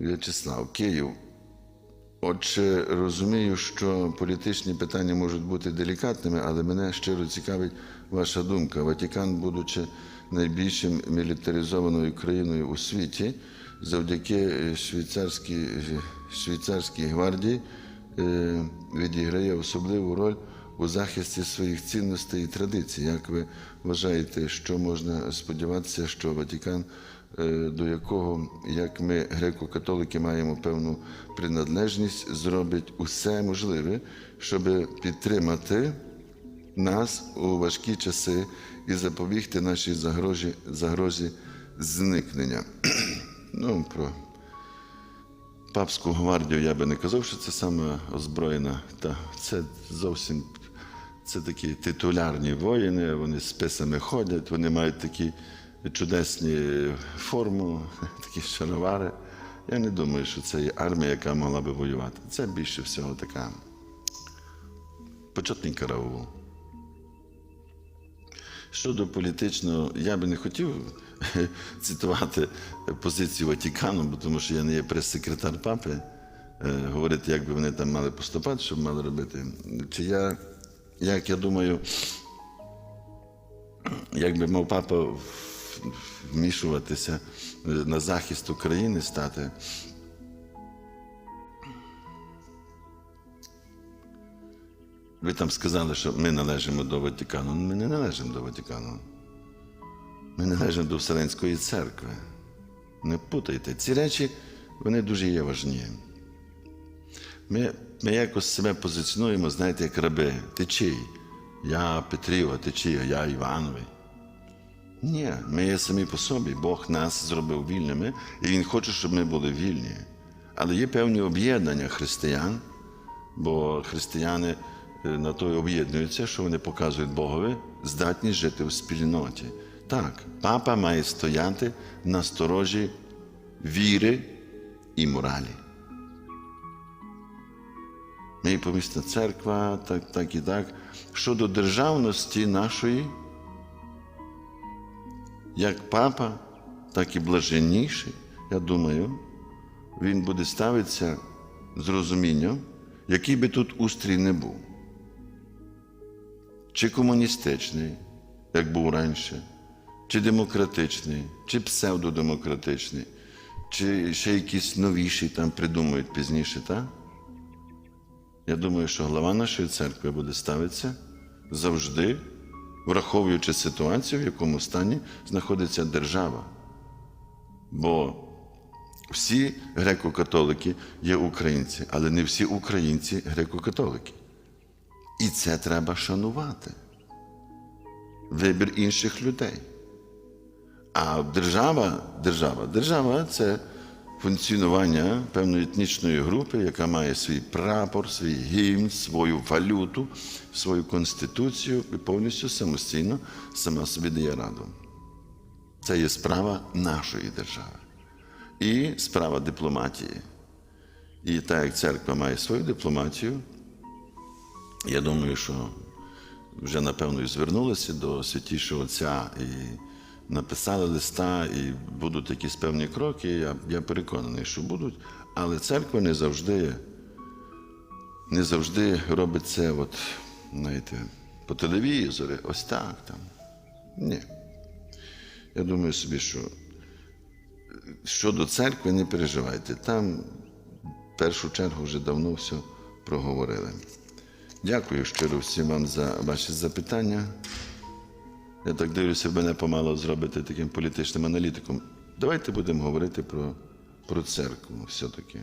В'ячеслав, Київ. Отже, розумію, що політичні питання можуть бути делікатними, але мене щиро цікавить ваша думка. Ватикан, будучи найбільшим мілітаризованою країною у світі, завдяки швейцарській, швейцарській гвардії е, відіграє особливу роль у захисті своїх цінностей і традицій. Як ви вважаєте, що можна сподіватися, що Ватикан е, до якого, як ми, греко-католики, маємо певну приналежність, зробить усе можливе, щоб підтримати нас у важкі часи і запобігти нашій загрозі, загрозі зникнення. ну, про папську гвардію я би не казав, що це саме озброєна. Та це зовсім це такі титулярні воїни, вони з списами ходять, вони мають такі чудесні форму, такі шаровари. Я не думаю, що це є армія, яка могла би воювати. Це більше всього така почетний караул. Щодо політичного, я би не хотів цитувати позицію Ватикану, бо тому що я не є прес-секретар папи, е, говорити, як би вони там мали поступати, що мали робити. Чи я, як я думаю, як би мав папа вмішуватися е, на захист України стати. Ви там сказали, що ми належимо до Ватикану. Ми не належимо до Ватикану. Ми належимо до Вселенської церкви. Не путайте. Ці речі вони дуже є важні. Ми, ми якось себе позиціонуємо, знаєте, як раби. Ти чий? Я Петрів, а ти чий, я Івановий. Ні, ми є самі по собі. Бог нас зробив вільними, і Він хоче, щоб ми були вільні. Але є певні об'єднання християн, бо християни е, на то й об'єднуються, що вони показують Богові здатність жити в спільноті. Так, папа має стояти на сторожі віри і моралі. Ми помісна церква, так, так і так. Щодо державності нашої, як папа, так і блаженніший, я думаю, він буде ставитися з розумінням, який би тут устрій не був. Чи комуністичний, як був раніше, чи демократичний, чи псевдодемократичний, чи ще якийсь новіший там придумають пізніше, так? Я думаю, що глава нашої церкви буде ставитися завжди, враховуючи ситуацію, в якому стані знаходиться держава. Бо всі греко-католики є українці, але не всі українці греко-католики. І це треба шанувати. Вибір інших людей. А держава, держава, держава це функціонування певної етнічної групи, яка має свій прапор, свій гімн, свою валюту, свою конституцію і повністю самостійно сама собі дає раду. Це є справа нашої держави. І справа дипломатії. І так як церква має свою дипломатію, я думаю, що вже напевно і звернулися до святішого Отця і написали листа, і будуть якісь певні кроки. Я, я переконаний, що будуть, але церква не завжди, не завжди робить це, от, знаєте, по телевізорі, ось так там. Ні. Я думаю собі, що щодо церкви не переживайте. Там в першу чергу вже давно все проговорили. Дякую щиро всім вам за ваші запитання. Я так дивлюся, мене помало зробити таким політичним аналітиком. Давайте будемо говорити про, про церкву все-таки.